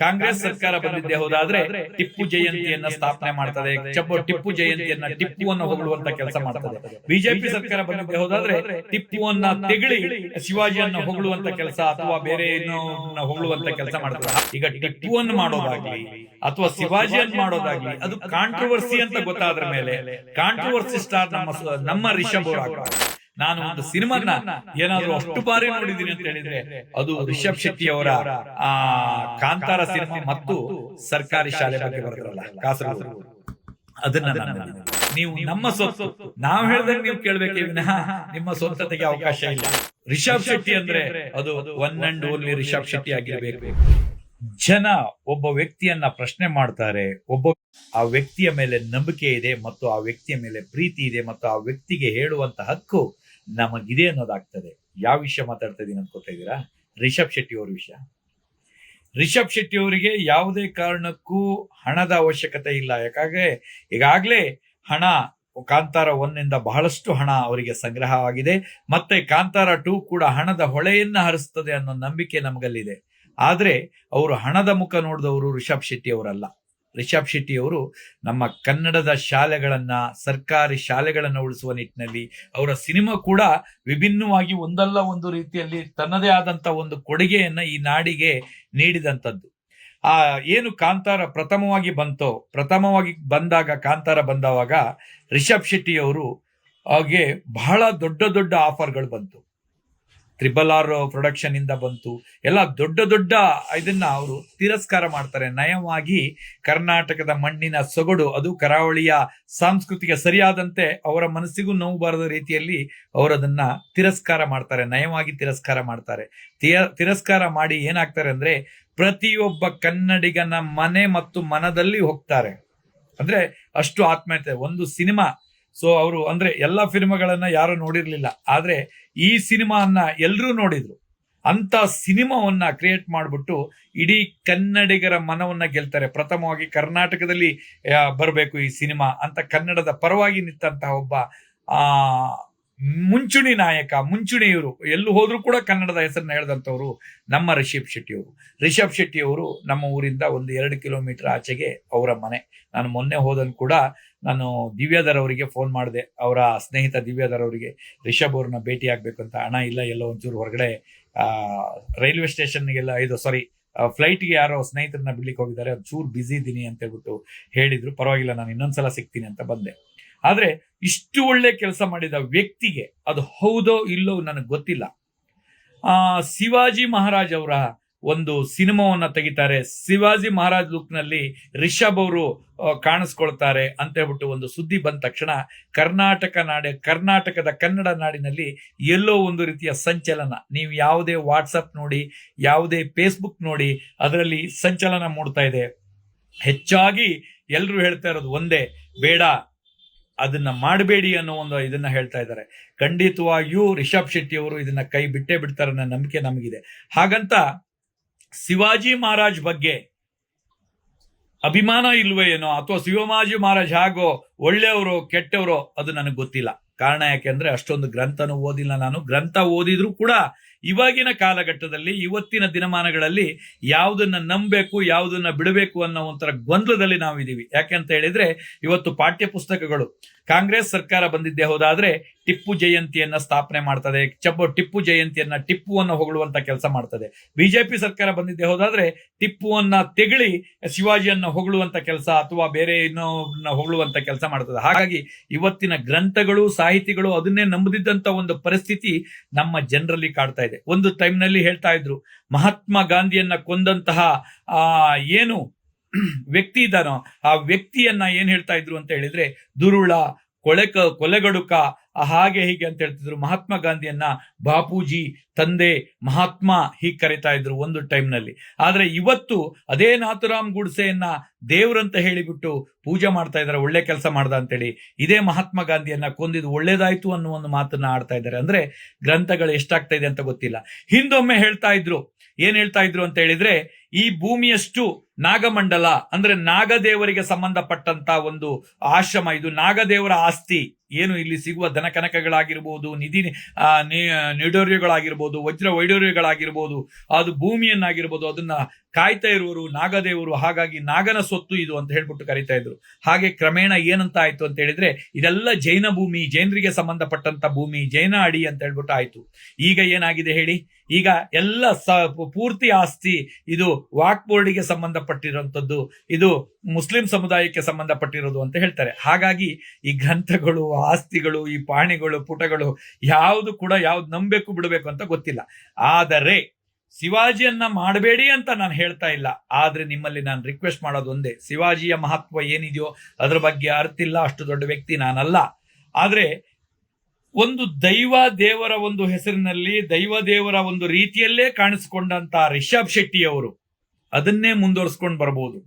ಕಾಂಗ್ರೆಸ್ ಸರ್ಕಾರ ಬಂದಿದ್ದೆ ಹೋದಾದ್ರೆ ಟಿಪ್ಪು ಜಯಂತಿಯನ್ನ ಸ್ಥಾಪನೆ ಮಾಡ್ತದೆ. ಚಪ್ಪು ಟಿಪ್ಪು ಜಯಂತಿಯನ್ನ ಟಿಪ್ಪುವನ್ನು ಹೊಗಳುವಂತ ಕೆಲಸ ಮಾಡ್ತದೆ. ಬಿಜೆಪಿ ಸರ್ಕಾರ ಬಂದಿದ್ದೆ ಹೋದಾದ್ರೆ ಟಿಪ್ಪುವನ್ನ ತೆಗಳಿ ಶಿವಾಜಿಯನ್ನ ಹೊಗಳುವಂತ ಕೆಲಸ ಅಥವಾ ಬೇರೆ ಏನೋ ಹೊಗಳುವಂತ ಕೆಲಸ ಮಾಡ್ತದೆ. ಈಗ ಟಿಪ್ಪುವನ್ನು ಮಾಡೋದಾಗ್ಲಿ ಅಥವಾ ಶಿವಾಜಿಯನ್ನು ಮಾಡೋದಾಗ್ಲಿ ಅದು ಕಾಂಟ್ರವರ್ಸಿ ಅಂತ ಗೊತ್ತಾದ್ರ ಮೇಲೆ ಕಾಂಟ್ರವರ್ಸಿ ಸ್ಟಾರ್ ನಮ್ಮ ನಮ್ಮ ರಿಷಬ್ ಅವ್ರು. ನಾನು ಒಂದು ಸಿನಿಮಾನ ಏನಾದ್ರು ಅಷ್ಟು ಬಾರಿ ನೋಡಿದೀನಿ ಅಂತ ಹೇಳಿದ್ರೆ ಅದು ರಿಷಬ್ ಶೆಟ್ಟಿ ಅವರ ಆ ಕಾಂತಾರ ಸಿನಿಮಾ ಮತ್ತು ಸರ್ಕಾರಿ ಶಾಲೆ ಬಗ್ಗೆ ಬರ್ತದಲ್ಲ ಕಾಸರಗೋಡು. ಅದನ್ನ ನಾನು ನೀವು ನಮ್ಮ ಸೊತ್ತು. ನಾವು ಹೇಳ್ದಂಗೆ ನೀವು ಕೇಳ್ಬೇಕೇ ವಿನಃ ನಿಮ್ಮ ಸ್ವಂತತೆಗೆ ಅವಕಾಶ ಇಲ್ಲ. ರಿಷಬ್ ಶೆಟ್ಟಿ ಅಂದ್ರೆ ಅದು one and only Rishab Shetty ಆಗಿರ್ಬೇಕು. ಜನ ಒಬ್ಬ ವ್ಯಕ್ತಿಯನ್ನ ಪ್ರಶ್ನೆ ಮಾಡ್ತಾರೆ ಒಬ್ಬ ಆ ವ್ಯಕ್ತಿಯ ಮೇಲೆ ನಂಬಿಕೆ ಇದೆ ಮತ್ತು ಆ ವ್ಯಕ್ತಿಯ ಮೇಲೆ ಪ್ರೀತಿ ಇದೆ ಮತ್ತು ಆ ವ್ಯಕ್ತಿಗೆ ಹೇಳುವಂತ ಹಕ್ಕು ನಮಗಿದೆ ಅನ್ನೋದಾಗ್ತದೆ. ಯಾವ ವಿಷಯ ಮಾತಾಡ್ತಾ ಇದೀನಿ ಅನ್ಕೋತಾ ರಿಷಬ್ ಶೆಟ್ಟಿ ಅವ್ರ ವಿಷಯ. ರಿಷಬ್ ಶೆಟ್ಟಿ ಅವರಿಗೆ ಯಾವುದೇ ಕಾರಣಕ್ಕೂ ಹಣದ ಅವಶ್ಯಕತೆ ಇಲ್ಲ. ಯಾಕಂದ್ರೆ ಈಗಾಗಲೇ ಹಣ, ಕಾಂತಾರ ಒನ್ನಿಂದ ಬಹಳಷ್ಟು ಹಣ ಅವರಿಗೆ ಸಂಗ್ರಹವಾಗಿದೆ. ಮತ್ತೆ ಕಾಂತಾರ ಟೂ ಕೂಡ ಹಣದ ಹೊಳೆಯನ್ನ ಹರಿಸ್ತದೆ ಅನ್ನೋ ನಂಬಿಕೆ ನಮಗಲ್ಲಿದೆ. ಆದ್ರೆ ಅವರು ಹಣದ ಮುಖ ನೋಡಿದವರು ರಿಷಬ್ ಶೆಟ್ಟಿ ಅವರಲ್ಲ. ರಿಷಬ್ ಶೆಟ್ಟಿ ಅವರು ನಮ್ಮ ಕನ್ನಡದ ಶಾಲೆಗಳನ್ನ, ಸರ್ಕಾರಿ ಶಾಲೆಗಳನ್ನು ಉಳಿಸುವ ನಿಟ್ಟಿನಲ್ಲಿ ಅವರ ಸಿನಿಮಾ ಕೂಡ ವಿಭಿನ್ನವಾಗಿ ಒಂದಲ್ಲ ಒಂದು ರೀತಿಯಲ್ಲಿ ತನ್ನದೇ ಆದಂತ ಒಂದು ಕೊಡುಗೆಯನ್ನ ಈ ನಾಡಿಗೆ ನೀಡಿದಂಥದ್ದು. ಆ, ಏನು ಕಾಂತಾರ ಪ್ರಥಮವಾಗಿ ಬಂತೋ, ಪ್ರಥಮವಾಗಿ ಬಂದಾಗ ಕಾಂತಾರ ಬಂದವಾಗ ರಿಷಬ್ ಶೆಟ್ಟಿ ಅವರು ಹಾಗೆ ಬಹಳ ದೊಡ್ಡ ದೊಡ್ಡ ಆಫರ್ಗಳು ಬಂತು. ತ್ರಿಬಲ್ ಆರ್ ಪ್ರೊಡಕ್ಷನ್ ಇಂದ ಬಂತು. ಎಲ್ಲ ದೊಡ್ಡ ದೊಡ್ಡ ಇದನ್ನ ಅವರು ತಿರಸ್ಕಾರ ಮಾಡ್ತಾರೆ. ನಯವಾಗಿ ಕರ್ನಾಟಕದ ಮಣ್ಣಿನ ಸೊಗಡು, ಅದು ಕರಾವಳಿಯ ಸಾಂಸ್ಕೃತಿಗೆ ಸರಿಯಾದಂತೆ ಅವರ ಮನಸ್ಸಿಗೂ ನೋವು ಬಾರದ ರೀತಿಯಲ್ಲಿ ಅವರದನ್ನ ತಿರಸ್ಕಾರ ಮಾಡ್ತಾರೆ. ನಯವಾಗಿ ತಿರಸ್ಕಾರ ಮಾಡ್ತಾರೆ. ತಿರಸ್ಕಾರ ಮಾಡಿ ಏನಾಗ್ತಾರೆ ಅಂದ್ರೆ ಪ್ರತಿಯೊಬ್ಬ ಕನ್ನಡಿಗನ ಮನೆ ಮತ್ತು ಮನದಲ್ಲಿ ಹೋಗ್ತಾರೆ. ಅಂದ್ರೆ ಅಷ್ಟು ಆತ್ಮೀಯತೆ. ಒಂದು ಸಿನಿಮಾ ಸೊ ಅವರು ಅಂದ್ರೆ ಎಲ್ಲ ಫಿಲ್ಮ್ಗಳನ್ನ ಯಾರು ನೋಡಿರ್ಲಿಲ್ಲ. ಆದ್ರೆ ಈ ಸಿನಿಮಾನ್ನ ಎಲ್ಲರೂ ನೋಡಿದ್ರು. ಅಂತ ಸಿನಿಮಾವನ್ನ ಕ್ರಿಯೇಟ್ ಮಾಡ್ಬಿಟ್ಟು ಇಡೀ ಕನ್ನಡಿಗರ ಮನವನ್ನ ಗೆಲ್ತಾರೆ. ಪ್ರಥಮವಾಗಿ ಕರ್ನಾಟಕದಲ್ಲಿ ಬರಬೇಕು ಈ ಸಿನಿಮಾ ಅಂತ ಕನ್ನಡದ ಪರವಾಗಿ ನಿಂತಹ ಒಬ್ಬ, ಆ ಮುಂಚೂಣಿ ನಾಯಕ ಮುಂಚೂಣಿ ಇವರು ಎಲ್ಲೂ ಹೋದ್ರೂ ಕೂಡ ಕನ್ನಡದ ಹೆಸರನ್ನ ಹೇಳ್ದಂಥವ್ರು ನಮ್ಮ ರಿಷಬ್ ಶೆಟ್ಟಿಯವರು. ರಿಷಬ್ ಶೆಟ್ಟಿ ಅವರು ನಮ್ಮ ಊರಿಂದ ಒಂದು ಎರಡು ಕಿಲೋಮೀಟರ್ ಆಚೆಗೆ ಅವರ ಮನೆ. ನಾನು ಮೊನ್ನೆ ಹೋದನ್ ಕೂಡ ನಾನು ದಿವ್ಯಾಧರ್ ಅವರಿಗೆ ಫೋನ್ ಮಾಡಿದೆ. ಅವರ ಸ್ನೇಹಿತ ದಿವ್ಯಾಧರ್ ಅವರಿಗೆ, ರಿಷಬ್ ಅವ್ರನ್ನ ಭೇಟಿ ಆಗ್ಬೇಕು ಅಂತ. ಹಣ ಇಲ್ಲ, ಎಲ್ಲೋ ಒಂಚೂರು ಹೊರಗಡೆ, ಆ, ರೈಲ್ವೆ ಸ್ಟೇಷನ್ಗೆಲ್ಲ ಇದು ಸಾರಿ ಫ್ಲೈಟ್ಗೆ ಯಾರೋ ಸ್ನೇಹಿತರನ್ನ ಬಿಡ್ಲಿಕ್ಕೆ ಹೋಗಿದ್ದಾರೆ. ಚೂರು ಬ್ಯುಸಿ ಇದ್ದೀನಿ ಅಂತ ಹೇಳ್ಬಿಟ್ಟು ಹೇಳಿದ್ರು. ಪರವಾಗಿಲ್ಲ, ನಾನು ಇನ್ನೊಂದ್ಸಲ ಸಿಗ್ತೀನಿ ಅಂತ ಬಂದೆ. ಆದ್ರೆ ಇಷ್ಟು ಒಳ್ಳೆ ಕೆಲಸ ಮಾಡಿದ ವ್ಯಕ್ತಿಗೆ ಅದು ಹೌದೋ ಇಲ್ಲೋ ನನಗೆ ಗೊತ್ತಿಲ್ಲ. ಶಿವಾಜಿ ಮಹಾರಾಜ್ ಅವರ ಒಂದು ಸಿನಿಮಾವನ್ನ ತೆಗಿತಾರೆ. ಶಿವಾಜಿ ಮಹಾರಾಜ್ ಲುಕ್ನಲ್ಲಿ ರಿಷಬ್ ಅವರು ಕಾಣಿಸ್ಕೊಳ್ತಾರೆ ಅಂತ ಹೇಳ್ಬಿಟ್ಟು ಒಂದು ಸುದ್ದಿ ಬಂದ ತಕ್ಷಣ ಕರ್ನಾಟಕ ನಾಡೆ, ಕರ್ನಾಟಕದ ಕನ್ನಡ ನಾಡಿನಲ್ಲಿ ಎಲ್ಲೋ ಒಂದು ರೀತಿಯ ಸಂಚಲನ. ನೀವು ಯಾವುದೇ ವಾಟ್ಸಪ್ ನೋಡಿ, ಯಾವುದೇ ಫೇಸ್ಬುಕ್ ನೋಡಿ, ಅದರಲ್ಲಿ ಸಂಚಲನ ಮೂಡ್ತಾ ಇದೆ. ಹೆಚ್ಚಾಗಿ ಎಲ್ಲರೂ ಹೇಳ್ತಾ ಇರೋದು ಒಂದೇ, ಬೇಡ ಅದನ್ನ ಮಾಡಬೇಡಿ ಅನ್ನೋ ಒಂದು ಇದನ್ನ ಹೇಳ್ತಾ ಇದ್ದಾರೆ. ಖಂಡಿತವಾಗಿಯೂ ರಿಷಬ್ ಶೆಟ್ಟಿ ಅವರು ಇದನ್ನ ಕೈ ಬಿಟ್ಟೇ ಬಿಡ್ತಾರೆ ಅನ್ನೋ ನಂಬಿಕೆ ನಮಗಿದೆ. ಹಾಗಂತ ಶಿವಾಜಿ ಮಹಾರಾಜ್ ಬಗ್ಗೆ ಅಭಿಮಾನ ಇಲ್ವೇ ಏನೋ ಅಥವಾ ಶಿವಮಾಜಿ ಮಹಾರಾಜ್ ಹಾಗೋ ಒಳ್ಳೆಯವರು ಕೆಟ್ಟವರು ಅದು ನನಗೆ ಗೊತ್ತಿಲ್ಲ. ಕಾರಣ ಯಾಕೆಂದ್ರೆ ಅಷ್ಟೊಂದು ಗ್ರಂಥನೂ ಓದಿಲ್ಲ ನಾನು. ಗ್ರಂಥ ಓದಿದ್ರು ಕೂಡ ಇವಾಗಿನ ಕಾಲಘಟ್ಟದಲ್ಲಿ, ಇವತ್ತಿನ ದಿನಮಾನಗಳಲ್ಲಿ ಯಾವುದನ್ನ ನಂಬಬೇಕು, ಯಾವುದನ್ನ ಬಿಡಬೇಕು ಅನ್ನೋ ಒಂಥರ ಗೊಂದಲದಲ್ಲಿ ನಾವು ಇದೀವಿ ಯಾಕೆಂತ ಹೇಳಿದ್ರೆ, ಇವತ್ತು ಪಾಠ್ಯ ಪುಸ್ತಕಗಳು ಕಾಂಗ್ರೆಸ್ ಸರ್ಕಾರ ಬಂದಿದ್ದೆ ಹೋದಾದ್ರೆ ಟಿಪ್ಪು ಜಯಂತಿಯನ್ನ ಸ್ಥಾಪನೆ ಮಾಡ್ತದೆ ಚಬ್ಬ ಟಿಪ್ಪು ಜಯಂತಿಯನ್ನ ಟಿಪ್ಪುವನ್ನು ಹೊಗಳುವಂತ ಕೆಲಸ ಮಾಡ್ತದೆ. ಬಿಜೆಪಿ ಸರ್ಕಾರ ಬಂದಿದ್ದೆ ಹೋದಾದ್ರೆ ಟಿಪ್ಪುವನ್ನ ತೆಗಳಿ ಶಿವಾಜಿಯನ್ನ ಹೊಗಳುವಂತ ಕೆಲಸ ಅಥವಾ ಬೇರೆ ಇನ್ನೋ ಹೊಗಳುವಂತ ಕೆಲಸ ಮಾಡ್ತದೆ. ಹಾಗಾಗಿ ಇವತ್ತಿನ ಗ್ರಂಥಗಳು, ಸಾಹಿತಿಗಳು ಅದನ್ನೇ ನಂಬದಿದ್ದಂತ ಒಂದು ಪರಿಸ್ಥಿತಿ ನಮ್ಮ ಜನರಲ್ಲಿ ಕಾಡ್ತಾ ಒಂದು ಟೈಮ್ನಲ್ಲಿ ನಲ್ಲಿ ಹೇಳ್ತಾ ಇದ್ರು, ಮಹಾತ್ಮ ಗಾಂಧಿಯನ್ನ ಕೊಂದಂತಹ ಆ ಏನು ವ್ಯಕ್ತಿ ಇದ್ದಾನೋ, ಆ ವ್ಯಕ್ತಿಯನ್ನ ಏನ್ ಹೇಳ್ತಾ ಇದ್ರು ಅಂತ ಹೇಳಿದ್ರೆ, ದುರುಳ, ಕೊಳೆಕ, ಕೊಲೆಗಡುಕ ಹಾಗೆ ಹೀಗೆ ಅಂತ ಹೇಳ್ತಿದ್ರು. ಮಹಾತ್ಮ ಗಾಂಧಿಯನ್ನ ಬಾಪೂಜಿ ತಂದೆ ಮಹಾತ್ಮ ಹೀಗೆ ಕರಿತಾ ಇದ್ರು ಒಂದು ಟೈಮ್ನಲ್ಲಿ ನಲ್ಲಿ. ಆದ್ರೆ ಇವತ್ತು ಅದೇ ನಾಥುರಾಮ್ ಗುಡ್ಸೆಯನ್ನ ದೇವ್ರಂತ ಹೇಳಿಬಿಟ್ಟು ಪೂಜೆ ಮಾಡ್ತಾ ಇದ್ದಾರೆ ಒಳ್ಳೆ ಕೆಲಸ ಮಾಡ್ದ ಅಂತೇಳಿ. ಇದೇ ಮಹಾತ್ಮ ಗಾಂಧಿಯನ್ನ ಕೊಂದಿದ್ದು ಒಳ್ಳೇದಾಯ್ತು ಅನ್ನೋ ಒಂದು ಮಾತನ್ನ ಆಡ್ತಾ ಇದ್ದಾರೆ ಅಂದ್ರೆ ಗ್ರಂಥಗಳು ಎಷ್ಟಾಗ್ತಾ ಇದೆ ಅಂತ ಗೊತ್ತಿಲ್ಲ. ಹಿಂದೊಮ್ಮೆ ಹೇಳ್ತಾ ಇದ್ರು ಏನ್ ಹೇಳ್ತಾ ಇದ್ರು ಅಂತ ಹೇಳಿದ್ರೆ, ಈ ಭೂಮಿಯಷ್ಟು ನಾಗಮಂಡಲ, ಅಂದ್ರೆ ನಾಗದೇವರಿಗೆ ಸಂಬಂಧಪಟ್ಟಂತ ಒಂದು ಆಶ್ರಮ, ಇದು ನಾಗದೇವರ ಆಸ್ತಿ. ಏನು ಇಲ್ಲಿ ಸಿಗುವ ದನಕನಕಗಳಾಗಿರ್ಬೋದು, ನಿಧಿ ನಿಡೋರ್ಯಗಳಾಗಿರ್ಬೋದು ವಜ್ರ ವೈಡೋರ್ಯಗಳಾಗಿರ್ಬೋದು ಅದು ಭೂಮಿಯನ್ನಾಗಿರ್ಬೋದು, ಅದನ್ನ ಕಾಯ್ತಾ ಇರುವರು ನಾಗದೇವರು, ಹಾಗಾಗಿ ನಾಗನ ಸೊತ್ತು ಇದು ಅಂತ ಹೇಳ್ಬಿಟ್ಟು ಕರಿತಾ ಇದ್ರು. ಹಾಗೆ ಕ್ರಮೇಣ ಏನಂತ ಆಯ್ತು ಅಂತ ಹೇಳಿದ್ರೆ, ಇದೆಲ್ಲ ಜೈನ ಭೂಮಿ, ಜೈನರಿಗೆ ಸಂಬಂಧಪಟ್ಟಂತ ಭೂಮಿ, ಜೈನ ಅಡಿ ಅಂತ ಹೇಳ್ಬಿಟ್ಟು ಆಯ್ತು. ಈಗ ಏನಾಗಿದೆ ಹೇಳಿ? ಈಗ ಎಲ್ಲ ಸ, ಪೂರ್ತಿ ಆಸ್ತಿ ಇದು ವಾಕ್ ಬೋರ್ಡಿಗೆ ಸಂಬಂಧಪಟ್ಟಿರುವಂಥದ್ದು, ಇದು ಮುಸ್ಲಿಂ ಸಮುದಾಯಕ್ಕೆ ಸಂಬಂಧಪಟ್ಟಿರೋದು ಅಂತ ಹೇಳ್ತಾರೆ. ಹಾಗಾಗಿ ಈ ಗ್ರಂಥಗಳು, ಆಸ್ತಿಗಳು, ಈ ಪಾಣಿಗಳು, ಪುಟಗಳು ಯಾವುದು ಕೂಡ ಯಾವ್ದು ನಂಬಬೇಕು ಬಿಡಬೇಕು ಅಂತ ಗೊತ್ತಿಲ್ಲ. ಆದರೆ ಶಿವಾಜಿಯನ್ನ ಮಾಡಬೇಡಿ ಅಂತ ನಾನು ಹೇಳ್ತಾ ಇಲ್ಲ. ಆದ್ರೆ ನಿಮ್ಮಲ್ಲಿ ನಾನು ರಿಕ್ವೆಸ್ಟ್ ಮಾಡೋದು ಒಂದೇ. ಶಿವಾಜಿಯ ಮಹತ್ವ ಏನಿದೆಯೋ ಅದ್ರ ಬಗ್ಗೆ ಅರ್ತಿಲ್ಲ ಅಷ್ಟು ದೊಡ್ಡ ವ್ಯಕ್ತಿ ನಾನಲ್ಲ. ಆದ್ರೆ ಒಂದು ದೈವ ದೇವರ ಒಂದು ಹೆಸರಿನಲ್ಲಿ ದೈವ ದೇವರ ಒಂದು ರೀತಿಯಲ್ಲೇ ಕಾಣಿಸ್ಕೊಂಡಂತ ರಿಷಬ್ ಶೆಟ್ಟಿ ಅವರು ಅದನ್ನೇ ಮುಂದುವರ್ಸ್ಕೊಂಡು ಬರಬಹುದು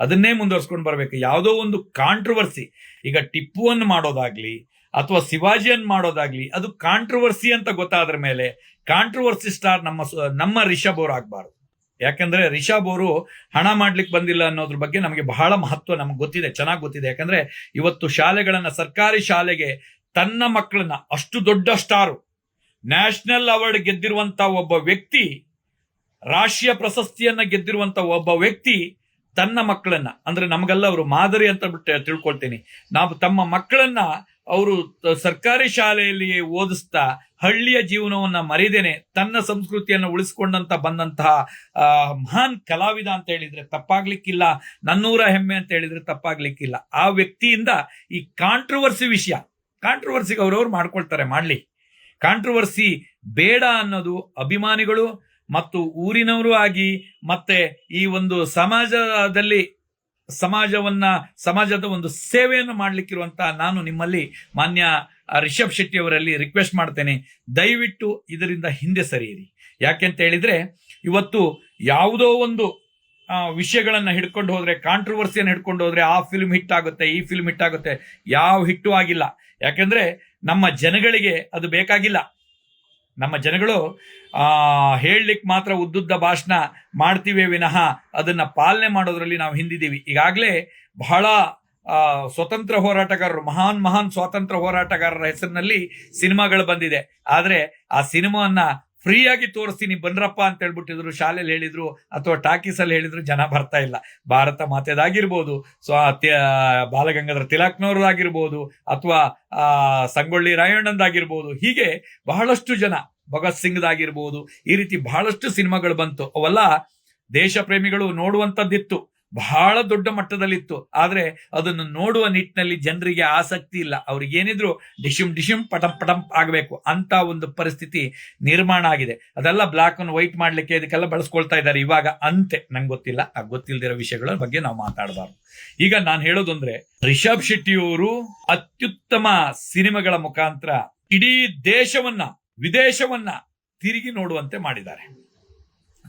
ಅದನ್ನೇ ಮುಂದುವರ್ಸ್ಕೊಂಡು ಬರಬೇಕು. ಯಾವುದೋ ಒಂದು ಕಾಂಟ್ರವರ್ಸಿ ಈಗ ಟಿಪ್ಪುವನ್ನು ಮಾಡೋದಾಗ್ಲಿ ಅಥವಾ ಶಿವಾಜಿಯನ್ ಮಾಡೋದಾಗ್ಲಿ ಅದು ಕಾಂಟ್ರವರ್ಸಿ ಅಂತ ಗೊತ್ತಾದ್ರ ಮೇಲೆ ಕಾಂಟ್ರವರ್ಸಿ ಸ್ಟಾರ್ ನಮ್ಮ ನಮ್ಮ ರಿಷಬ್ ಅವರು ಆಗ್ಬಾರ್ದು. ಯಾಕಂದ್ರೆ ರಿಷಬ್ ಅವರು ಹಣ ಮಾಡ್ಲಿಕ್ಕೆ ಬಂದಿಲ್ಲ ಅನ್ನೋದ್ರ ಬಗ್ಗೆ ನಮಗೆ ಬಹಳ ಮಹತ್ವ ನಮ್ಗೆ ಗೊತ್ತಿದೆ, ಚೆನ್ನಾಗಿ ಗೊತ್ತಿದೆ. ಯಾಕಂದ್ರೆ ಇವತ್ತು ಶಾಲೆಗಳನ್ನ ಸರ್ಕಾರಿ ಶಾಲೆಗೆ ತನ್ನ ಮಕ್ಕಳನ್ನ, ಅಷ್ಟು ದೊಡ್ಡ ಸ್ಟಾರು ನ್ಯಾಷನಲ್ ಅವಾರ್ಡ್ ಗೆದ್ದಿರುವಂತ ಒಬ್ಬ ವ್ಯಕ್ತಿ, ರಾಷ್ಟ್ರೀಯ ಪ್ರಶಸ್ತಿಯನ್ನ ಗೆದ್ದಿರುವಂತ ಒಬ್ಬ ವ್ಯಕ್ತಿ ತನ್ನ ಮಕ್ಕಳನ್ನ, ಅಂದ್ರೆ ನಮಗೆಲ್ಲ ಅವರು ಮಾದರಿ ಅಂತ ಬಿಟ್ಟು, ತಿಳ್ಕೊಳ್ತೀನಿ. ನಾವು ತಮ್ಮ ಮಕ್ಕಳನ್ನ ಅವರು ಸರ್ಕಾರಿ ಶಾಲೆಯಲ್ಲಿ ಓದಿಸ್ತಾ, ಹಳ್ಳಿಯ ಜೀವನವನ್ನ ಮರಿದೇನೆ, ತನ್ನ ಸಂಸ್ಕೃತಿಯನ್ನು ಉಳಿಸ್ಕೊಂಡಂತ ಬಂದಂತಹ ಮಹಾನ್ ಕಲಾವಿದ ಅಂತ ಹೇಳಿದ್ರೆ ತಪ್ಪಾಗ್ಲಿಕ್ಕಿಲ್ಲ, ನನ್ನೂರ ಹೆಮ್ಮೆ ಅಂತ ಹೇಳಿದ್ರೆ ತಪ್ಪಾಗ್ಲಿಕ್ಕಿಲ್ಲ. ಆ ವ್ಯಕ್ತಿಯಿಂದ ಈ ಕಾಂಟ್ರವರ್ಸಿ ವಿಷಯ ಕಾಂಟ್ರವರ್ಸಿಗೆ ಅವ್ರವ್ರು ಮಾಡ್ಕೊಳ್ತಾರೆ, ಮಾಡ್ಲಿ. ಕಾಂಟ್ರವರ್ಸಿ ಬೇಡ ಅನ್ನೋದು ಅಭಿಮಾನಿಗಳು ಮತ್ತು ಊರಿನವರು ಆಗಿ ಮತ್ತೆ ಈ ಒಂದು ಸಮಾಜದಲ್ಲಿ ಸಮಾಜವನ್ನ, ಸಮಾಜದ ಒಂದು ಸೇವೆಯನ್ನು ಮಾಡ್ಲಿಕ್ಕಿರುವಂತ ನಾನು ನಿಮ್ಮಲ್ಲಿ ಮಾನ್ಯ ರಿಷಬ್ ಶೆಟ್ಟಿ ಅವರಲ್ಲಿ ರಿಕ್ವೆಸ್ಟ್ ಮಾಡ್ತೇನೆ. ದಯವಿಟ್ಟು ಇದರಿಂದ ಹಿಂದೆ ಸರಿಯಿರಿ. ಯಾಕೆಂತ ಹೇಳಿದ್ರೆ, ಇವತ್ತು ಯಾವುದೋ ಒಂದು ವಿಷಯಗಳನ್ನ ಹಿಡ್ಕೊಂಡು ಹೋದ್ರೆ ಕಾಂಟ್ರವರ್ಸಿಯನ್ನು ಹಿಡ್ಕೊಂಡು ಹೋದ್ರೆ ಆ ಫಿಲ್ಮ್ ಹಿಟ್ ಆಗುತ್ತೆ, ಈ ಫಿಲ್ಮ್ ಹಿಟ್ ಆಗುತ್ತೆ. ಯಾವ ಹಿಟ್ಟು ಆಗಿಲ್ಲ. ಯಾಕಂದ್ರೆ ನಮ್ಮ ಜನಗಳಿಗೆ ಅದು ಬೇಕಾಗಿಲ್ಲ. ನಮ್ಮ ಜನಗಳು ಹೇಳಲಿಕ್ಕೆ ಮಾತ್ರ ಉದ್ದುದ್ದ ಭಾಷಣ ಮಾಡ್ತೀವಿ ವಿನಃ ಅದನ್ನ ಪಾಲನೆ ಮಾಡೋದ್ರಲ್ಲಿ ನಾವು ಹಿಂದಿದ್ದೀವಿ. ಈಗಾಗಲೇ ಬಹಳ ಸ್ವತಂತ್ರ ಹೋರಾಟಗಾರರು, ಮಹಾನ್ ಮಹಾನ್ ಸ್ವಾತಂತ್ರ್ಯ ಹೋರಾಟಗಾರರ ಹೆಸರಿನಲ್ಲಿ ಸಿನಿಮಾಗಳು ಬಂದಿದೆ. ಆದ್ರೆ ಆ ಸಿನಿಮಾವನ್ನ ಫ್ರೀಯಾಗಿ ತೋರಿಸ್ತೀನಿ, ಬನ್ರಪ್ಪ ಅಂತ ಹೇಳ್ಬಿಟ್ಟಿದ್ರು ಶಾಲೆಯಲ್ಲಿ ಹೇಳಿದ್ರು, ಅಥವಾ ಟಾಕೀಸಲ್ಲಿ ಹೇಳಿದ್ರು, ಜನ ಬರ್ತಾ ಇಲ್ಲ. ಭಾರತ ಮಾತೆದಾಗಿರ್ಬೋದು ಸೊ ಬಾಲಗಂಗಾಧರ ತಿಲಕ್ನವ್ರದ್ದಾಗಿರ್ಬೋದು ಅಥವಾ ಸಂಗೊಳ್ಳಿ ರಾಯಣ್ಣಂದಾಗಿರ್ಬೋದು ಹೀಗೆ ಬಹಳಷ್ಟು ಜನ, ಭಗತ್ ಸಿಂಗ್ದಾಗಿರ್ಬೋದು ಈ ರೀತಿ ಬಹಳಷ್ಟು ಸಿನಿಮಾಗಳು ಬಂತು. ಅವೆಲ್ಲ, ದೇಶ ಪ್ರೇಮಿಗಳು ನೋಡುವಂತದ್ದಿತ್ತು. ಬಹಳ ದೊಡ್ಡ ಮಟ್ಟದಲ್ಲಿತ್ತು. ಆದ್ರೆ ಅದನ್ನು ನೋಡುವ ನಿಟ್ಟಿನಲ್ಲಿ ಜನರಿಗೆ ಆಸಕ್ತಿ ಇಲ್ಲ. ಅವ್ರಿಗೆ ಏನಿದ್ರು ಡಿಶಿಮ್ ಡಿಶಿಮ್ ಪಟಂ ಪಟಂ ಆಗಬೇಕು ಅಂತ ಒಂದು ಪರಿಸ್ಥಿತಿ ನಿರ್ಮಾಣ ಆಗಿದೆ. ಅದೆಲ್ಲ ಬ್ಲಾಕ್ ಅನ್ನು ವೈಟ್ ಮಾಡ್ಲಿಕ್ಕೆ ಇದಕ್ಕೆಲ್ಲ ಬಳಸ್ಕೊಳ್ತಾ ಇದ್ದಾರೆ. ಇವಾಗ ಅಂತೆ. ನಂಗೆ ಗೊತ್ತಿಲ್ಲ. ಆ ಗೊತ್ತಿಲ್ಲದಿರೋ ವಿಷಯಗಳ ಬಗ್ಗೆ ನಾವು ಮಾತಾಡಬಾರ್ದು. ಈಗ ನಾನು ಹೇಳೋದಂದ್ರೆ ರಿಷಬ್ ಶೆಟ್ಟಿಯವರು ಅತ್ಯುತ್ತಮ ಸಿನಿಮಾಗಳ ಮುಖಾಂತರ ಇಡೀ ದೇಶವನ್ನ, ವಿದೇಶವನ್ನ ತಿರುಗಿ ನೋಡುವಂತೆ ಮಾಡಿದ್ದಾರೆ.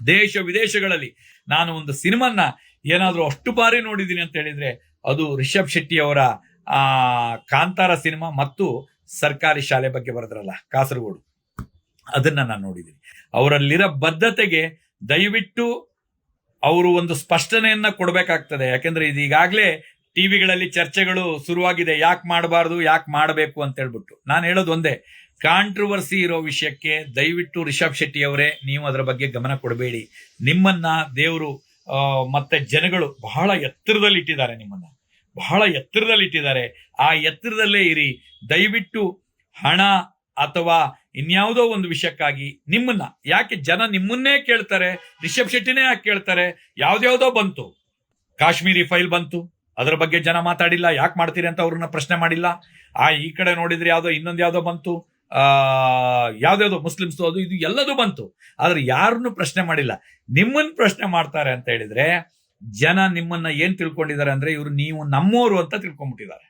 ದೇಶ ವಿದೇಶಗಳಲ್ಲಿ ನಾನು ಒಂದು ಸಿನಿಮಾನ ಏನಾದ್ರೂ ಅಷ್ಟು ಬಾರಿ ನೋಡಿದ್ದೀನಿ ಅಂತ ಹೇಳಿದ್ರೆ ಅದು ರಿಷಬ್ ಶೆಟ್ಟಿ ಅವರ, ಆ, ಕಾಂತಾರ ಸಿನಿಮಾ ಮತ್ತು ಸರ್ಕಾರಿ ಶಾಲೆ ಬಗ್ಗೆ ಬರೆದ್ರಲ್ಲ, ಕಾಸರಗೋಡು. ಅದನ್ನ ನಾನು ನೋಡಿದ್ದೀನಿ ಅವರಲ್ಲಿರೋ ಬದ್ಧತೆಗೆ ದಯವಿಟ್ಟು ಅವರು ಒಂದು ಸ್ಪಷ್ಟನೆಯನ್ನ ಕೊಡಬೇಕಾಗ್ತದೆ. ಯಾಕೆಂದ್ರೆ ಇದು ಈಗಾಗಲೇ ಟಿವಿಗಳಲ್ಲಿ ಚರ್ಚೆಗಳು ಶುರುವಾಗಿದೆ. ಯಾಕೆ ಮಾಡಬಾರ್ದು, ಯಾಕೆ ಮಾಡಬೇಕು ಅಂತ ಹೇಳ್ಬಿಟ್ಟು. ನಾನು ಹೇಳೋದು ಒಂದೇ ಕಾಂಟ್ರವರ್ಸಿ ಇರೋ ವಿಷಯಕ್ಕೆ ದಯವಿಟ್ಟು ರಿಷಬ್ ಶೆಟ್ಟಿ ಅವರೇ, ನೀವು ಅದರ ಬಗ್ಗೆ ಗಮನ ಕೊಡಬೇಡಿ. ನಿಮ್ಮನ್ನ ದೇವರು ಮತ್ತೆ ಜನಗಳು ಬಹಳ ಎತ್ತರದಲ್ಲಿ ಇಟ್ಟಿದ್ದಾರೆ ನಿಮ್ಮನ್ನ. ಬಹಳ ಎತ್ತರದಲ್ಲಿ ಇಟ್ಟಿದ್ದಾರೆ. ಆ ಎತ್ತರದಲ್ಲೇ ಇರಿ. ದಯವಿಟ್ಟು ಹಣ ಅಥವಾ ಇನ್ಯಾವುದೋ ಒಂದು ವಿಷಯಕ್ಕಾಗಿ ನಿಮ್ಮನ್ನ. ಯಾಕೆ ಜನ ನಿಮ್ಮನ್ನೇ ಕೇಳ್ತಾರೆ, ರಿಷಬ್ ಶೆಟ್ಟಿನೇ ಯಾಕೆ ಕೇಳ್ತಾರೆ? ಯಾವ್ದ್ಯಾವ್ದೋ ಬಂತು. ಕಾಶ್ಮೀರಿ ಫೈಲ್ ಬಂತು. ಅದರ ಬಗ್ಗೆ ಜನ ಮಾತಾಡಿಲ್ಲ. ಯಾಕೆ ಮಾಡ್ತೀರಿ ಅಂತ ಅವ್ರನ್ನ ಪ್ರಶ್ನೆ ಮಾಡಿಲ್ಲ. ಆ, ಈ ಕಡೆ ನೋಡಿದ್ರೆ ಯಾವುದೋ ಇನ್ನೊಂದು ಯಾವುದೋ ಬಂತು. ಯಾವ್ದ್ಯಾವ್ದೋ ಮುಸ್ಲಿಮ್ಸ್ ಅದು ಇದು ಎಲ್ಲದೂ ಬಂತು. ಆದ್ರೆ ಯಾರನ್ನು ಪ್ರಶ್ನೆ ಮಾಡಿಲ್ಲ. ನಿಮ್ಮನ್ನ ಪ್ರಶ್ನೆ ಮಾಡ್ತಾರೆ ಅಂತ ಹೇಳಿದ್ರೆ ಜನ ನಿಮ್ಮನ್ನ ಏನ್ ತಿಳ್ಕೊಂಡಿದ್ದಾರೆ ಅಂದ್ರೆ ಇವರು ನೀವು ನಮ್ಮೋರು ಅಂತ ತಿಳ್ಕೊಂಡ್ಬಿಟ್ಟಿದ್ದಾರೆ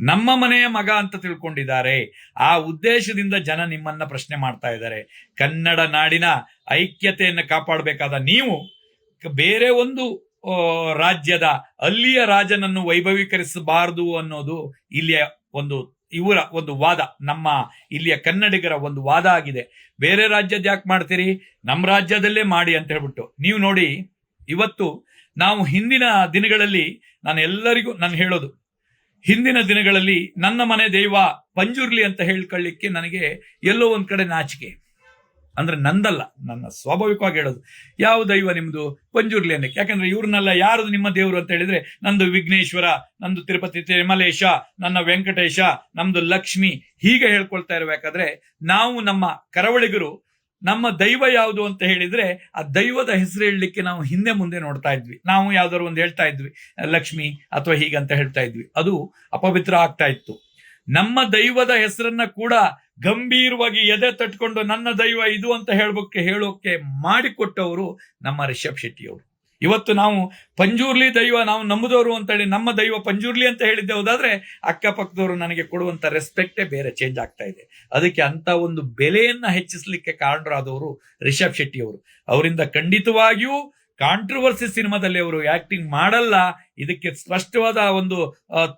ನಮ್ಮ ಮನೆಯ ಮಗ ಅಂತ ತಿಳ್ಕೊಂಡಿದ್ದಾರೆ. ಆ ಉದ್ದೇಶದಿಂದ ಜನ ನಿಮ್ಮನ್ನ ಪ್ರಶ್ನೆ ಮಾಡ್ತಾ ಇದ್ದಾರೆ. ಕನ್ನಡ ನಾಡಿನ ಐಕ್ಯತೆಯನ್ನು ಕಾಪಾಡಬೇಕಾದ ನೀವು ಬೇರೆ ಒಂದು ಆ, ರಾಜ್ಯದ ಅಲ್ಲಿಯ ರಾಜನನ್ನು ವೈಭವೀಕರಿಸಬಾರದು ಅನ್ನೋದು ಇಲ್ಲಿಯ ಒಂದು ಇವರ ಒಂದು ವಾದ, ನಮ್ಮ ಇಲ್ಲಿಯ ಕನ್ನಡಿಗರ ಒಂದು ವಾದ ಆಗಿದೆ. ಬೇರೆ ರಾಜ್ಯದ ಯಾಕೆ ಮಾಡ್ತೀರಿ? ನಮ್ಮ ರಾಜ್ಯದಲ್ಲೇ ಮಾಡಿ ಅಂತ ಹೇಳ್ಬಿಟ್ಟು. ನೀವು ನೋಡಿ, ಇವತ್ತು ನಾವು ಹಿಂದಿನ ದಿನಗಳಲ್ಲಿ ನಾನು ಎಲ್ಲರಿಗೂ ನಾನು ಹೇಳೋದು, ಹಿಂದಿನ ದಿನಗಳಲ್ಲಿ ನನ್ನ ಮನೆ ದೈವ ಪಂಜುರ್ಲಿ ಅಂತ ಹೇಳ್ಕೊಳ್ಳಿಕ್ಕೆ ನನಗೆ ಎಲ್ಲೋ ಒಂದ್ ಕಡೆ ನಾಚಿಕೆ. ಅಂದ್ರೆ ನಂದಲ್ಲ, ನನ್ನ ಸ್ವಾಭಾವಿಕವಾಗಿ ಹೇಳೋದು. ಯಾವ ದೈವ ನಿಮ್ದು? ಪಂಜುರ್ಲಿ ಅನ್ನಕ್ಕೆ. ಯಾಕಂದ್ರೆ ಇವ್ರನ್ನೆಲ್ಲ ಯಾರು ನಿಮ್ಮ ದೇವರು ಅಂತ ಹೇಳಿದ್ರೆ, ನಂದು ವಿಘ್ನೇಶ್ವರ, ನಂದು ತಿರುಪತಿ ತಿರುಮಲೇಶ, ನನ್ನ ವೆಂಕಟೇಶ, ನಮ್ದು ಲಕ್ಷ್ಮಿ, ಹೀಗೆ ಹೇಳ್ಕೊಳ್ತಾ ಇರಬೇಕಾದ್ರೆ ನಾವು ನಮ್ಮ ಕರಾವಳಿಗರು, ನಮ್ಮ ದೈವ ಯಾವುದು ಅಂತ ಹೇಳಿದ್ರೆ, ಆ ದೈವದ ಹೆಸರು ಹೇಳಲಿಕ್ಕೆ ನಾವು ಹಿಂದೆ ಮುಂದೆ ನೋಡ್ತಾ ಇದ್ವಿ. ನಾವು ಯಾವ್ದಾದ್ರು ಒಂದು ಹೇಳ್ತಾ ಇದ್ವಿ, ಲಕ್ಷ್ಮಿ ಅಥವಾ ಹೀಗಂತ ಹೇಳ್ತಾ ಇದ್ವಿ. ಅದು ಅಪವಿತ್ರ ಆಗ್ತಾ ಇತ್ತು. ನಮ್ಮ ದೈವದ ಹೆಸರನ್ನ ಕೂಡ ಗಂಭೀರವಾಗಿ ಎದೆ ತಟ್ಕೊಂಡು ನನ್ನ ದೈವ ಇದು ಅಂತ ಹೇಳ್ಬೇಕೆ ಹೇಳೋಕೆ ಮಾಡಿಕೊಟ್ಟವರು ನಮ್ಮ ರಿಷಬ್ ಶೆಟ್ಟಿ ಅವರು ಇವತ್ತು ನಾವು ಪಂಜೂರ್ಲಿ ದೈವ ನಾವು ನಂಬುದವರು ಅಂತ ಹೇಳಿ ನಮ್ಮ ದೈವ ಪಂಜೂರ್ಲಿ ಅಂತ ಹೇಳಿದ್ದೆ. ಹೋದಾದ್ರೆ ಅಕ್ಕಪಕ್ಕದವರು ನನಗೆ ಕೊಡುವಂತ ರೆಸ್ಪೆಕ್ಟೇ ಬೇರೆ ಚೇಂಜ್ ಆಗ್ತಾ ಇದೆ. ಅದಕ್ಕೆ ಅಂತ ಒಂದು ಬೆಲೆಯನ್ನ ಹೆಚ್ಚಿಸಲಿಕ್ಕೆ ಕಾರಣರಾದವರು ರಿಷಬ್ ಶೆಟ್ಟಿ ಅವರು ಅವರಿಂದ ಖಂಡಿತವಾಗಿಯೂ ಕಾಂಟ್ರವರ್ಸಿ ಸಿನಿಮಾದಲ್ಲಿ ಅವರು ಆಕ್ಟಿಂಗ್ ಮಾಡಲ್ಲ, ಇದಕ್ಕೆ ಸ್ಪಷ್ಟವಾದ ಒಂದು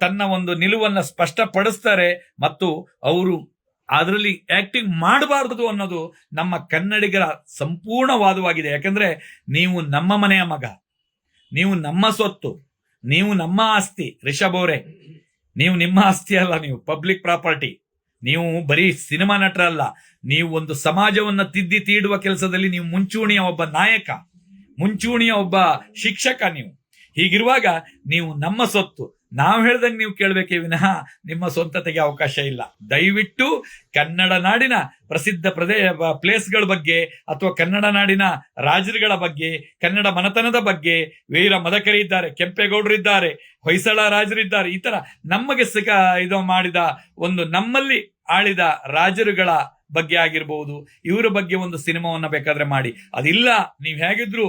ತನ್ನ ಒಂದು ನಿಲುವನ್ನ ಸ್ಪಷ್ಟಪಡಿಸ್ತಾರೆ ಮತ್ತು ಅವರು ಅದರಲ್ಲಿ ಆಕ್ಟಿಂಗ್ ಮಾಡಬಾರದು ಅನ್ನೋದು ನಮ್ಮ ಕನ್ನಡಿಗರ ಸಂಪೂರ್ಣ ವಾದವಾಗಿದೆ ಯಾಕಂದ್ರೆ ನೀವು ನಮ್ಮ ಮನೆಯ ಮಗ, ನೀವು ನಮ್ಮ ಸೊತ್ತು, ನೀವು ನಮ್ಮ ಆಸ್ತಿ, ರಿಷಬ್ ಅವರೇ, ನೀವು ನಿಮ್ಮ ಆಸ್ತಿ ಅಲ್ಲ, ನೀವು ಪಬ್ಲಿಕ್ ಪ್ರಾಪರ್ಟಿ ನೀವು ಬರೀ ಸಿನಿಮಾ ನಟರಲ್ಲ, ನೀವು ಒಂದು ಸಮಾಜವನ್ನ ತಿದ್ದಿ ತೀಡುವ ಕೆಲಸದಲ್ಲಿ ನೀವು ಮುಂಚೂಣಿಯ ಒಬ್ಬ ನಾಯಕ. ಮುಂಚೂಣಿಯ ಒಬ್ಬ ಶಿಕ್ಷಕ ನೀವು. ಹೀಗಿರುವಾಗ ನೀವು ನಮ್ಮ ಸೊತ್ತು. ನಾವು ಹೇಳ್ದಂಗೆ ನೀವು ಕೇಳಬೇಕೇ ವಿನಃ ನಿಮ್ಮ ಸ್ವಂತತೆಗೆ ಅವಕಾಶ ಇಲ್ಲ. ದಯವಿಟ್ಟು ಕನ್ನಡ ನಾಡಿನ ಪ್ರಸಿದ್ಧ ಪ್ರದೇ, ಪ್ಲೇಸ್ಗಳ ಬಗ್ಗೆ ಅಥವಾ ಕನ್ನಡ ನಾಡಿನ ರಾಜರುಗಳ ಬಗ್ಗೆ, ಕನ್ನಡ ಮನತನದ ಬಗ್ಗೆ ವೀರ ಮದಕರಿ ಇದ್ದಾರೆ, ಕೆಂಪೇಗೌಡರು ಇದ್ದಾರೆ, ಹೊಯ್ಸಳ ರಾಜರಿದ್ದಾರೆ ಈ ತರ ನಮಗೆ ಸಿಗ, ಇದು ಮಾಡಿದ ಒಂದು ನಮ್ಮಲ್ಲಿ ಆಳಿದ ರಾಜರುಗಳ ಬಗ್ಗೆ ಆಗಿರ್ಬೋದು ಇವರ ಬಗ್ಗೆ ಒಂದು ಸಿನಿಮಾವನ್ನ ಬೇಕಾದ್ರೆ ಮಾಡಿ. ಅದಿಲ್ಲ ನೀವು ಹೇಗಿದ್ರು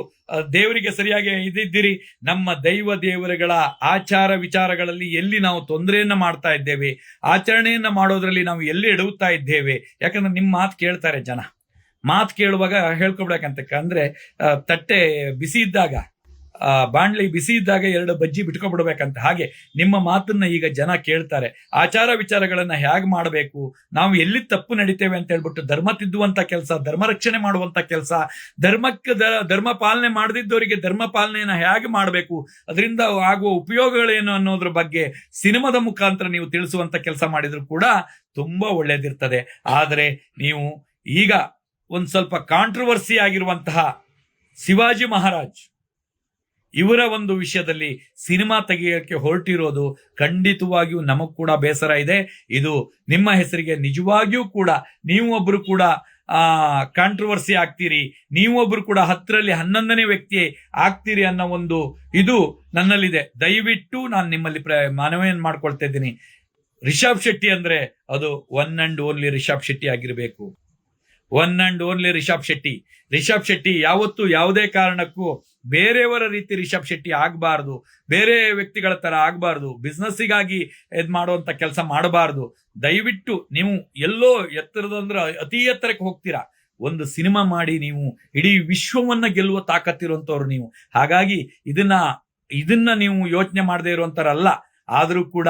ದೇವರಿಗೆ ಸರಿಯಾಗಿ ಇದಿದ್ದೀರಿ. ನಮ್ಮ ದೈವ ದೇವರುಗಳ ಆಚಾರ ವಿಚಾರಗಳಲ್ಲಿ ಎಲ್ಲಿ ನಾವು ತೊಂದರೆಯನ್ನ ಮಾಡ್ತಾ ಇದ್ದೇವೆ ಆಚರಣೆಯನ್ನ ಮಾಡೋದ್ರಲ್ಲಿ ನಾವು ಎಲ್ಲಿ ಎಡವುತ್ತಾ ಇದ್ದೇವೆ ಯಾಕಂದ್ರೆ ನಿಮ್ಮ ಮಾತು ಕೇಳ್ತಾರೆ ಜನ. ಮಾತು ಕೇಳುವಾಗ ಆ, ತಟ್ಟೆ ಬಿಸಿ ಇದ್ದಾಗ ಆ, ಬಾಣ್ಲಿ ಬಿಸಿ ಇದ್ದಾಗ ಎರಡು ಬಜ್ಜಿ ಬಿಟ್ಕೊಬಿಡ್ಬೇಕಂತ. ಹಾಗೆ ನಿಮ್ಮ ಮಾತನ್ನ ಈಗ ಜನ ಕೇಳ್ತಾರೆ. ಆಚಾರ ವಿಚಾರಗಳನ್ನ ಹೇಗ್ ಮಾಡಬೇಕು? ನಾವು ಎಲ್ಲಿ ತಪ್ಪು ನಡಿತೇವೆ ಅಂತ ಹೇಳ್ಬಿಟ್ಟು ಧರ್ಮ ತಿದ್ದುವಂತ ಕೆಲಸ, ಧರ್ಮ ರಕ್ಷಣೆ ಮಾಡುವಂತ ಕೆಲಸ, ಧರ್ಮಕ್ಕೆ ಧರ್ಮ ಪಾಲನೆ ಮಾಡದಿದ್ದವರಿಗೆ ಧರ್ಮ ಪಾಲನೆಯನ್ನ ಹೇಗೆ ಮಾಡಬೇಕು? ಅದರಿಂದ ಆಗುವ ಉಪಯೋಗಗಳೇನು ಅನ್ನೋದ್ರ ಬಗ್ಗೆ ಸಿನಿಮಾದ ಮುಖಾಂತರ ನೀವು ತಿಳಿಸುವಂತ ಕೆಲಸ ಮಾಡಿದ್ರು ಕೂಡ ತುಂಬಾ ಒಳ್ಳೇದಿರ್ತದೆ. ಆದರೆ ನೀವು ಈಗ ಒಂದ್ ಸ್ವಲ್ಪ ಕಾಂಟ್ರವರ್ಸಿ ಆಗಿರುವಂತಹ ಶಿವಾಜಿ ಮಹಾರಾಜ್ ಇವರ ಒಂದು ವಿಷಯದಲ್ಲಿ ಸಿನಿಮಾ ತೆಗೆಯಕ್ಕೆ ಹೊರಟಿರೋದು ಖಂಡಿತವಾಗಿಯೂ ನಮಗ್ ಕೂಡ ಬೇಸರ ಇದೆ. ಇದು ನಿಮ್ಮ ಹೆಸರಿಗೆ ನಿಜವಾಗಿಯೂ ಕೂಡ ನೀವು ಒಬ್ರು ಕೂಡ, ಆ ಕಾಂಟ್ರವರ್ಸಿ ಆಗ್ತೀರಿ. ನೀವೊಬ್ರು ಕೂಡ ಹತ್ತರಲ್ಲಿ ಹನ್ನೊಂದನೇ ವ್ಯಕ್ತಿ ಆಗ್ತೀರಿ ಅನ್ನೋ ಒಂದು ಇದು ನನ್ನಲ್ಲಿದೆ. ದಯವಿಟ್ಟು ನಾನು ನಿಮ್ಮಲ್ಲಿ ಪ್ರ ಮನವಿಯನ್ನು ಮಾಡ್ಕೊಳ್ತಾ ಇದ್ದೀನಿ. ರಿಷಬ್ ಶೆಟ್ಟಿ ಅಂದ್ರೆ ಅದು one and only Rishab Shetty ಆಗಿರಬೇಕು. One and only Rishab Shetty Rishab Shetty ಯಾವತ್ತು ಯಾವುದೇ ಕಾರಣಕ್ಕೂ ಬೇರೆಯವರ ರೀತಿ ರಿಷಬ್ ಶೆಟ್ಟಿ ಆಗಬಾರ್ದು. ಬೇರೆ ವ್ಯಕ್ತಿಗಳ ತರ ಆಗಬಾರ್ದು. ಬಿಸ್ನೆಸ್ಸಿಗಾಗಿ ಇದು ಮಾಡುವಂತ ಕೆಲಸ ಮಾಡಬಾರ್ದು. ದಯವಿಟ್ಟು ನೀವು ಎಲ್ಲೋ ಎತ್ತರದಂದ್ರೆ ಅತಿ ಎತ್ತರಕ್ಕೆ ಹೋಗ್ತೀರಾ. ಒಂದು ಸಿನಿಮಾ ಮಾಡಿ ನೀವು ಇಡೀ ವಿಶ್ವವನ್ನ ಗೆಲ್ಲುವ ತಾಕತ್ತಿರುವಂತವ್ರು ನೀವು. ಹಾಗಾಗಿ ಇದನ್ನ ಇದನ್ನ ನೀವು ಯೋಚನೆ ಮಾಡದೇ ಇರುವಂತರಲ್ಲ ಆದರೂ ಕೂಡ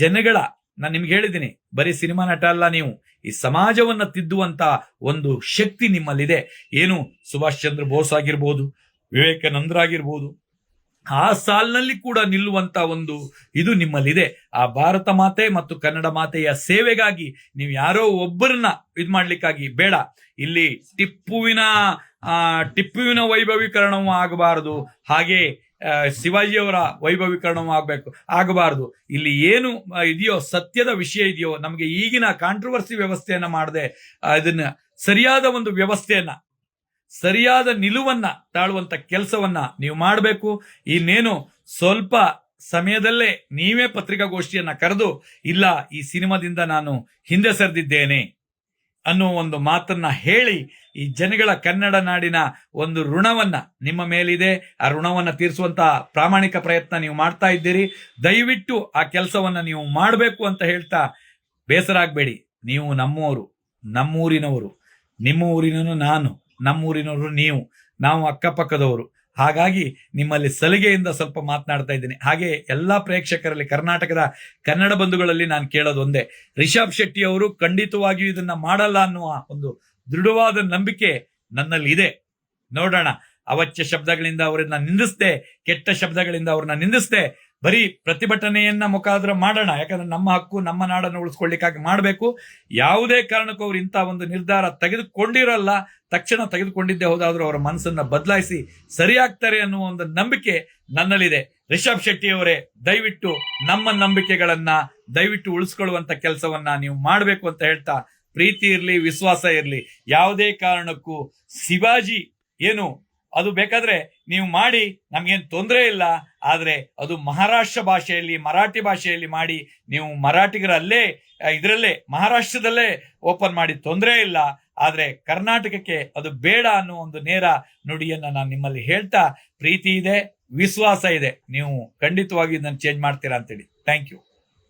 ಜನಗಳ ನಾನು ನಿಮ್ಗೆ ಹೇಳಿದ್ದೀನಿ, ಬರೀ ಸಿನಿಮಾ ನಟ ಅಲ್ಲ ನೀವು, ಈ ಸಮಾಜವನ್ನ ತಿದ್ದುವಂತ ಒಂದು ಶಕ್ತಿ ನಿಮ್ಮಲ್ಲಿದೆ. ಏನು, ಸುಭಾಷ್ ಚಂದ್ರ ಬೋಸ್ ಆಗಿರ್ಬೋದು ವಿವೇಕಾನಂದರಾಗಿರ್ಬೋದು ಆ ಸಾಲಿನಲ್ಲಿ ಕೂಡ ನಿಲ್ಲುವಂತ ಒಂದು ಇದು ನಿಮ್ಮಲ್ಲಿದೆ. ಆ ಭಾರತ ಮಾತೆ ಮತ್ತು ಕನ್ನಡ ಮಾತೆಯ ಸೇವೆಗಾಗಿ ನೀವು ಯಾರೋ ಒಬ್ಬರನ್ನ ಇದು ಮಾಡ್ಲಿಕ್ಕಾಗಿ ಬೇಡ. ಇಲ್ಲಿ ಟಿಪ್ಪುವಿನ, ಆ, ಟಿಪ್ಪುವಿನ ವೈಭವೀಕರಣವೂ ಆಗಬಾರದು. ಹಾಗೆ ಶಿವಾಜಿಯವರ ವೈಭವೀಕರಣವೂ ಆಗಬೇಕು, ಆಗಬಾರದು. ಇಲ್ಲಿ ಏನು ಇದೆಯೋ, ಸತ್ಯದ ವಿಷಯ ಇದೆಯೋ, ನಮಗೆ ಈಗಿನ ಕಾಂಟ್ರವರ್ಸಿ ವ್ಯವಸ್ಥೆಯನ್ನು ಮಾಡದೆ ಅದನ್ನ ಸರಿಯಾದ ಒಂದು ವ್ಯವಸ್ಥೆಯನ್ನ, ಸರಿಯಾದ ನಿಲುವನ್ನ ತಾಳುವಂತ ಕೆಲಸವನ್ನ ನೀವು ಮಾಡಬೇಕು. ಇನ್ನೇನು, ಸ್ವಲ್ಪ ಸಮಯದಲ್ಲೇ ನೀವೇ ಪತ್ರಿಕಾಗೋಷ್ಠಿಯನ್ನ ಕರೆದು, ಇಲ್ಲ, ಈ ಸಿನಿಮಾದಿಂದ ನಾನು ಹಿಂದೆ ಸರಿದಿದ್ದೇನೆ. ಅನ್ನೋ ಒಂದು ಮಾತನ್ನ ಹೇಳಿ ಈ ಜನಗಳ ಕನ್ನಡ ನಾಡಿನ ಒಂದು ಋಣವನ್ನ ನಿಮ್ಮ ಮೇಲಿದೆ. ಆ ಋಣವನ್ನ ತೀರಿಸುವಂತ ಪ್ರಾಮಾಣಿಕ ಪ್ರಯತ್ನ ನೀವು ಮಾಡ್ತಾ ಇದ್ದೀರಿ. ದಯವಿಟ್ಟು ಆ ಕೆಲಸವನ್ನ ನೀವು ಮಾಡಬೇಕು ಅಂತ ಹೇಳ್ತಾ ಬೇಸರ ಆಗ್ಬೇಡಿ. ನೀವು ನಮ್ಮವರು ನಮ್ಮೂರಿನವರು. ನಿಮ್ಮ ನಾನು, ನಮ್ಮೂರಿನವರು ನೀವು. ನಾವು ಅಕ್ಕಪಕ್ಕದವರು. ಹಾಗಾಗಿ ನಿಮ್ಮಲ್ಲಿ ಸಲಿಗೆಯಿಂದ ಸ್ವಲ್ಪ ಮಾತನಾಡ್ತಾ ಇದ್ದೀನಿ. ಹಾಗೆ ಎಲ್ಲಾ ಪ್ರೇಕ್ಷಕರಲ್ಲಿ ಕರ್ನಾಟಕದ ಕನ್ನಡ ಬಂಧುಗಳಲ್ಲಿ ನಾನು ಕೇಳೋದು ಒಂದೇ. ರಿಷಬ್ ಶೆಟ್ಟಿ ಅವರು ಖಂಡಿತವಾಗಿಯೂ ಇದನ್ನ ಮಾಡಲ್ಲ ಅನ್ನುವ ಒಂದು ದೃಢವಾದ ನಂಬಿಕೆ ನನ್ನಲ್ಲಿ ಇದೆ. ನೋಡೋಣ. ಅವಚ್ಯ ಶಬ್ದಗಳಿಂದ ಅವರನ್ನ ನಿಂದಿಸ್ದೆ, ಕೆಟ್ಟ ಶಬ್ದಗಳಿಂದ ಅವ್ರನ್ನ ನಿಂದಿಸ್ದೆ ಬರೀ ಪ್ರತಿಭಟನೆಯನ್ನ ಮುಖಾಂತರ ಮಾಡೋಣ. ಯಾಕಂದ್ರೆ ನಮ್ಮ ಹಕ್ಕು, ನಮ್ಮ ನಾಡನ್ನು ಉಳಿಸ್ಕೊಳ್ಳಿಕ್ಕಾಗಿ ಮಾಡಬೇಕು. ಯಾವುದೇ ಕಾರಣಕ್ಕೂ ಅವ್ರು ಇಂಥ ಒಂದು ನಿರ್ಧಾರ ತೆಗೆದುಕೊಂಡಿರಲ್ಲ. ತಕ್ಷಣ ತೆಗೆದುಕೊಂಡಿದ್ದೇ ಹೋದಾದ್ರೂ ಅವರ ಮನಸ್ಸನ್ನ ಬದಲಾಯಿಸಿ ಸರಿಯಾಗ್ತಾರೆ ಅನ್ನುವ ಒಂದು ನಂಬಿಕೆ ನನ್ನಲ್ಲಿದೆ. ರಿಷಬ್ ಶೆಟ್ಟಿ ಅವರೇ ದಯವಿಟ್ಟು ನಮ್ಮ ನಂಬಿಕೆಗಳನ್ನ ದಯವಿಟ್ಟು ಉಳಿಸ್ಕೊಳ್ಳುವಂತ ಕೆಲಸವನ್ನ ನೀವು ಮಾಡಬೇಕು ಅಂತ ಹೇಳ್ತಾ ಪ್ರೀತಿ ಇರಲಿ, ವಿಶ್ವಾಸ ಇರಲಿ. ಯಾವುದೇ ಕಾರಣಕ್ಕೂ ಶಿವಾಜಿ ಏನು ಅದು ಬೇಕಾದ್ರೆ ನೀವು ಮಾಡಿ, ನಮ್ಗೇನು ತೊಂದರೆ ಇಲ್ಲ, ಆದರೆ ಅದು ಮಹಾರಾಷ್ಟ್ರ ಭಾಷೆಯಲ್ಲಿ, ಮರಾಠಿ ಭಾಷೆಯಲ್ಲಿ ಮಾಡಿ ನೀವು ಮರಾಠಿಗರಲ್ಲೇ ಇದರಲ್ಲೇ, ಮಹಾರಾಷ್ಟ್ರದಲ್ಲೇ ಓಪನ್ ಮಾಡಿ ತೊಂದರೆ ಇಲ್ಲ, ಆದರೆ ಕರ್ನಾಟಕಕ್ಕೆ ಅದು ಬೇಡ ಅನ್ನೋ ಒಂದು ನೇರ ನುಡಿಯನ್ನ ನಾನು ನಿಮ್ಮಲ್ಲಿ ಹೇಳ್ತಾ ಪ್ರೀತಿ ಇದೆ, ವಿಶ್ವಾಸ ಇದೆ. ನೀವು ಖಂಡಿತವಾಗಿ ಇದನ್ನ ಚೇಂಜ್ ಮಾಡ್ತೀರಾ ಅಂತೇಳಿ. Thank you